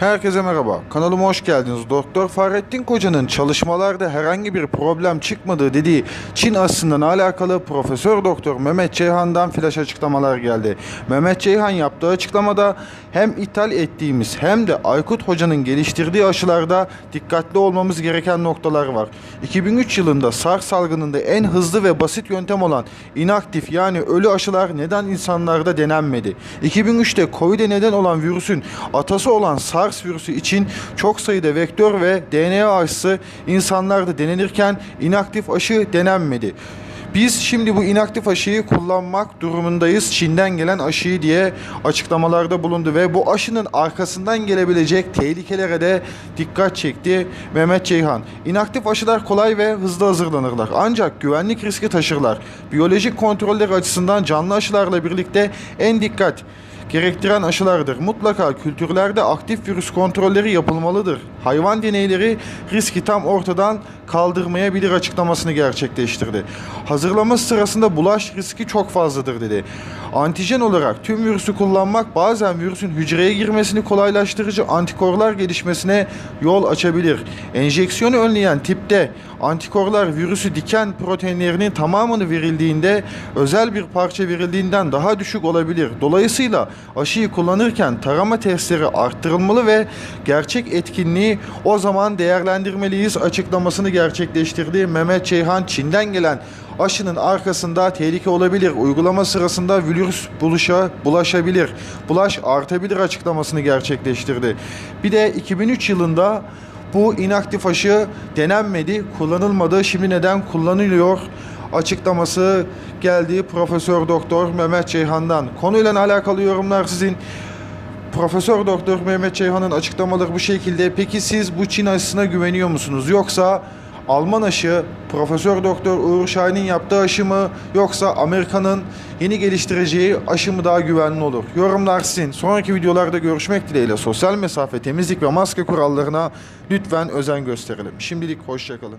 Herkese merhaba. Kanalıma hoş geldiniz. Doktor Fahrettin Koca'nın çalışmalarda herhangi bir problem çıkmadığı dediği Çin aşısından alakalı Profesör Doktor Mehmet Ceyhan'dan flash açıklamalar geldi. Mehmet Ceyhan yaptığı açıklamada hem ithal ettiğimiz hem de Aykut Hoca'nın geliştirdiği aşılarda dikkatli olmamız gereken noktalar var. 2003 yılında SARS salgınında en hızlı ve basit yöntem olan inaktif yani ölü aşılar neden insanlarda denenmedi? 2003'te Covid'e neden olan virüsün atası olan SARS virüsü için çok sayıda vektör ve DNA aşısı insanlarda denenirken inaktif aşı denenmedi. Biz şimdi bu inaktif aşıyı kullanmak durumundayız. Çin'den gelen aşıyı diye açıklamalarda bulundu ve bu aşının arkasından gelebilecek tehlikelere de dikkat çekti Mehmet Ceyhan. İnaktif aşılar kolay ve hızlı hazırlanırlar. Ancak güvenlik riski taşırlar. Biyolojik kontroller açısından canlı aşılarla birlikte en dikkat gerektiren aşılardır. Mutlaka kültürlerde aktif virüs kontrolleri yapılmalıdır. Hayvan deneyleri riski tam ortadan kaldırmayabilir açıklamasını gerçekleştirdi. Hazırlama sırasında bulaş riski çok fazladır dedi. Antijen olarak tüm virüsü kullanmak bazen virüsün hücreye girmesini kolaylaştırıcı antikorlar gelişmesine yol açabilir. Enjeksiyonu önleyen tipte antikorlar virüsü diken proteinlerinin tamamını verildiğinde özel bir parça verildiğinden daha düşük olabilir. Dolayısıyla aşıyı kullanırken tarama testleri arttırılmalı ve gerçek etkinliği o zaman değerlendirmeliyiz açıklamasını gerçekleştirdi. Mehmet Ceyhan Çin'den gelen aşının arkasında tehlike olabilir. Uygulama sırasında virüs buluşa, bulaşabilir. Bulaş artabilir açıklamasını gerçekleştirdi. Bir de 2003 yılında bu inaktif aşı denenmedi, kullanılmadı. Şimdi neden kullanılıyor? Açıklaması geldi Profesör Doktor Mehmet Ceyhan'dan. Konuyla alakalı yorumlar sizin. Profesör Doktor Mehmet Ceyhan'ın açıklamaları bu şekilde. Peki siz bu Çin aşısına güveniyor musunuz? Yoksa Alman aşı, Profesör Doktor Uğur Şahin'in yaptığı aşı mı yoksa Amerika'nın yeni geliştireceği aşı mı daha güvenli olur? Yorumlar sizin. Sonraki videolarda görüşmek dileğiyle sosyal mesafe, temizlik ve maske kurallarına lütfen özen gösterelim. Şimdilik hoşçakalın.